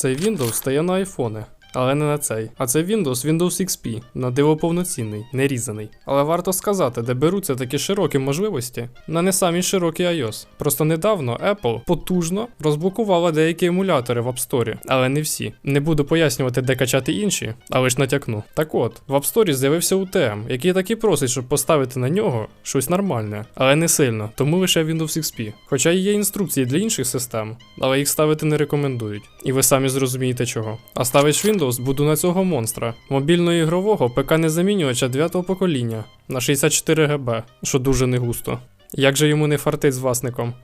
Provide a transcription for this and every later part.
Цей Windows стає на айфони. Але не на цей. А це Windows Windows XP, на диво повноцінний, не різаний. Але варто сказати, де беруться такі широкі можливості, на не самі широкі iOS. Просто недавно Apple потужно розблокувала деякі емулятори в App Store, але не всі. Не буду пояснювати, де качати інші, але ж натякну. Так от, в App Store з'явився UTM, який таки просить, щоб поставити на нього щось нормальне, але не сильно, тому лише Windows XP. Хоча і є інструкції для інших систем, але їх ставити не рекомендують. І ви самі зрозумієте чого. А ставиш Windows буду на цього монстра. Мобільно-ігрового ПК незамінювача 9-го покоління на 64 ГБ, що дуже не густо. Як же йому не фартить з власником?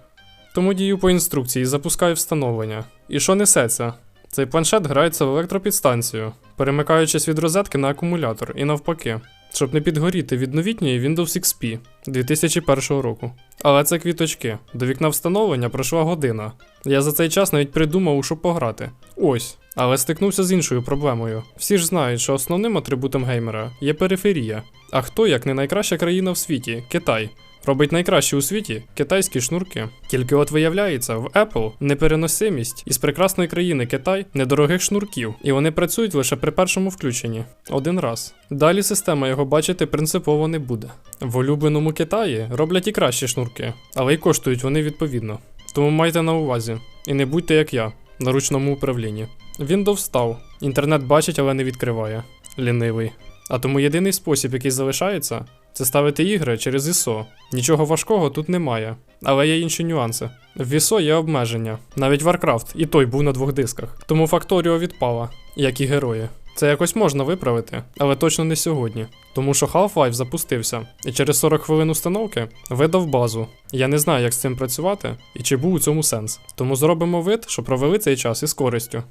Тому дію по інструкції, запускаю встановлення. І що несеться? Цей планшет грається в електропідстанцію, перемикаючись від розетки на акумулятор і навпаки, щоб не підгоріти від новітньої Windows XP 2001 року. Але це квіточки. До вікна встановлення пройшла година. Я за цей час навіть придумав, у що пограти. Ось. Але стикнувся з іншою проблемою. Всі ж знають, що основним атрибутом геймера є периферія. А хто, як не найкраща країна в світі Китай. Робить найкраще у світі китайські шнурки. Тільки от виявляється, в Apple непереносимість із прекрасної країни Китай недорогих шнурків, і вони працюють лише при першому включенні один раз. Далі система його бачити принципово не буде. В улюбленому Китаї роблять і кращі шнурки, але й коштують вони відповідно. Тому майте на увазі і не будьте як я на ручному управлінні. Windows став, інтернет бачить, але не відкриває. Лінивий. А тому єдиний спосіб, який залишається, це ставити ігри через ISO. Нічого важкого тут немає, але є інші нюанси. В ISO є обмеження. Навіть Warcraft і той був на двох дисках. Тому Factorio відпала, як і герої. Це якось можна виправити, але точно не сьогодні. Тому що Half-Life запустився, і через 40 хвилин установки видав базу. Я не знаю, як з цим працювати і чи був у цьому сенс. Тому зробимо вид, що провели цей час із користю.